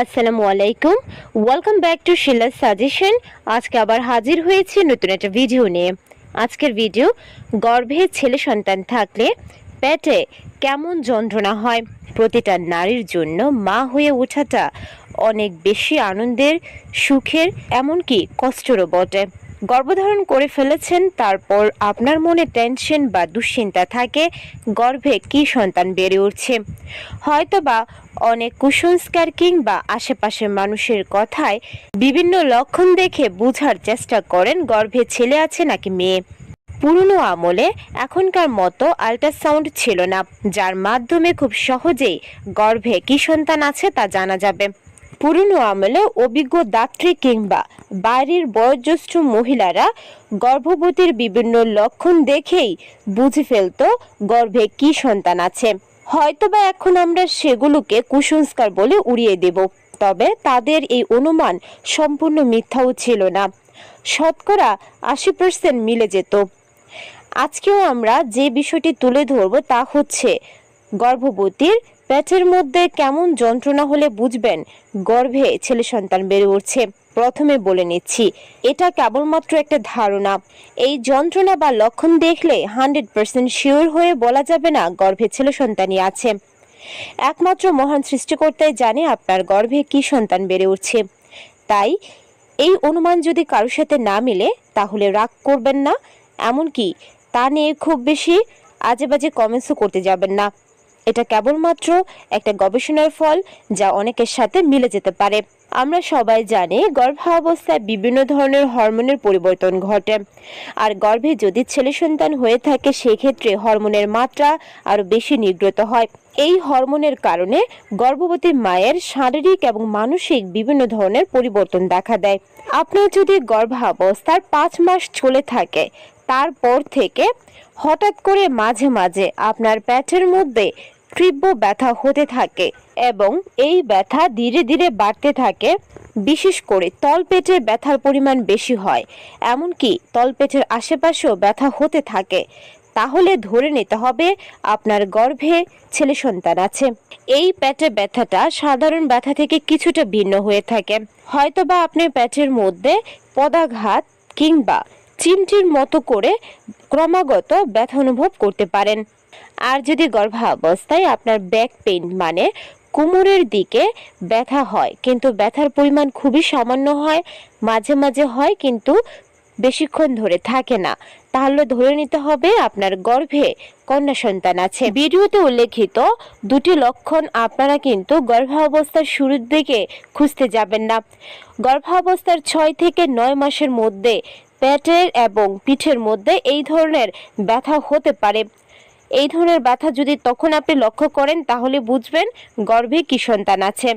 আসসালামু আলাইকুম। Welcome back to Shila suggestion আজকে আবার হাজির হয়েছে নতুন একটা ভিডিও নিয়ে। আজকের ভিডিও গর্ভে ছেলে সন্তান থাকলে পেটে কেমন যন্ত্রণা হয়? প্রতিটা নারীর জন্য মা হয়ে ওঠাটা অনেক বেশি আনন্দের, সুখের, এমনকি কষ্টরও বটে। গর্ভধারণ করে ফেলেছেন, তারপর আপনার মনে টেনশন বা দুশ্চিন্তা থাকে, গর্ভে কি সন্তান বেড়ে উঠছে? হয়তোবা অনেক কুসংস্কার কিংবা আশেপাশের মানুষের কথায় বিভিন্ন লক্ষণ দেখে বোঝার চেষ্টা করেন গর্ভে ছেলে আছে নাকি মেয়ে। পুরনো আমলে এখনকার মতো আল্ট্রাসাউন্ড ছিল না, যার মাধ্যমে খুব সহজেই গর্ভে কি সন্তান আছে তা জানা যাবে। পুরনো আমলে অভিজ্ঞ দাত্রী কিংবা বাড়ির বয়োজ্যেষ্ঠ মহিলারা গর্ভবতীর বিভিন্ন লক্ষণ দেখেই বুঝে ফেলতো গর্ভে কি সন্তান আছে। হয়তোবা এখন আমরা সেগুলোকে কুসংস্কার বলে উড়িয়ে দেব, তবে তাদের এই অনুমান সম্পূর্ণ মিথ্যাও ছিল না। শতকরা আশি পার্সেন্ট মিলে যেত। আজকেও আমরা যে বিষয়টি তুলে ধরব তা হচ্ছে গর্ভবতীর পেটের মধ্যে কেমন যন্ত্রণা হলে বুঝবেন? গর্ভে ছেলে সন্তান বেড়ে উঠছে। প্রথমে বলে নিচ্ছি, এটা কেবলমাত্র একটা ধারণা। এই যন্ত্রণা বা লক্ষণ দেখলে হান্ড্রেড পার্সেন্ট শিওর হয়ে বলা যাবে না গর্ভে ছেলে সন্তানই আছে। একমাত্র মহান সৃষ্টিকর্তাই জানে আপনার গর্ভে কি সন্তান বেড়ে উঠছে। তাই এই অনুমান যদি কারোর সাথে না মিলে, তাহলে রাগ করবেন না। এমনকি তা নিয়ে খুব বেশি আজে বাজে কমেন্টসও করতে যাবেন না। এটা কেবলমাত্র একটা গবেষণার ফল যা অনেকের সাথে মিলে যেতে পারে। আমরা সবাই জানি গর্ভাবস্থায় বিভিন্ন ধরনের হরমোনের পরিবর্তন ঘটে। আর গর্ভে যদি ছেলে সন্তান হয়ে থাকে, সেক্ষেত্রে হরমোনের মাত্রা আরও বেশি নিগ্রত হয়। এই হরমোনের কারণে গর্ভবতী মায়ের শারীরিক এবং মানসিক বিভিন্ন ধরনের পরিবর্তন দেখা দেয়। আপনার যদি গর্ভাবস্থার পাঁচ মাস চলে থাকে তারপর থেকে হঠাৎ করে মাঝে মাঝে আপনার পেটের মধ্যে তীব্র ব্যথা হতে থাকে এবং এই ব্যথা ধীরে ধীরে বাড়তে থাকে। বিশেষ করে তলপেটের ব্যথার পরিমাণ বেশি হয়, এমনকি তলপেটের আশেপাশেও ব্যথা হতে থাকে। তাহলে ধরে নিতে হবে আপনার গর্ভে ছেলে সন্তান আছে। এই পেটে ব্যথাটা সাধারণ ব্যথা থেকে কিছুটা ভিন্ন হয়ে থাকে। হয়তোবা আপনি পেটের মধ্যে পদাঘাত কিংবা চিমটির মতো করে ক্রমাগত ব্যথা অনুভব করতে পারেন। আর যদি গর্ভাবস্থায় আপনার ব্যাক পেইন মানে কোমরের দিকে ব্যথা হয়, কিন্তু ব্যথার পরিমাণ খুবই সামান্য হয়, মাঝে মাঝে হয়, কিন্তু বেশিক্ষণ ধরে থাকে না, তাহলে ধরে নিতে হবে আপনার গর্ভে কন্যা সন্তান আছে। ভিডিওতে উল্লেখিত দুটি লক্ষণ আপনারা কিন্তু গর্ভাবস্থার শুরুর দিকে খুঁজতে যাবেন না। গর্ভাবস্থার ছয় থেকে নয় মাসের মধ্যে পেটের এবং পিঠের মধ্যে এই ধরনের ব্যথা হতে পারে। এই ধরনের ব্যথা যদি তখন আপনি লক্ষ্য করেন, তাহলে বুঝবেন গর্ভে কি সন্তান আছে।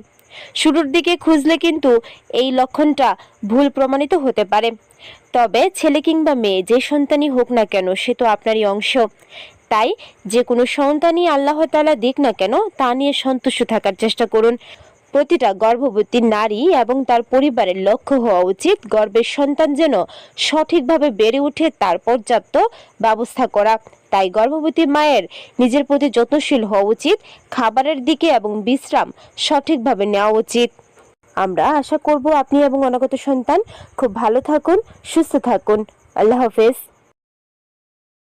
শুরুর দিকে খুঁজলে কিন্তু এই লক্ষণটা ভুল প্রমাণিত হতে পারে। তবে ছেলে কিংবা মেয়ে, যে সন্তানই হোক না কেন, সে তো আপনারই অংশ। তাই যে কোনো সন্তানই আল্লাহ তাআলা দিক না কেন, তা নিয়ে সন্তুষ্ট থাকার চেষ্টা করুন। প্রতিটা গর্ভবতী নারী এবং তার পরিবারের লক্ষ্য হওয়া উচিত গর্ভের সন্তান যেন সঠিকভাবে বেড়ে ওঠে তার পর্যাপ্ত ব্যবস্থা করা। তাই গর্ভবতী মায়ের নিজের প্রতি যত্নশীল হওয়া উচিত, খাবারের দিকে এবং বিশ্রাম সঠিকভাবে নেওয়া উচিত। আমরা আশা করব আপনি এবং অনাগত সন্তান খুব ভালো থাকুন, সুস্থ থাকুন। আল্লাহ হাফেজ।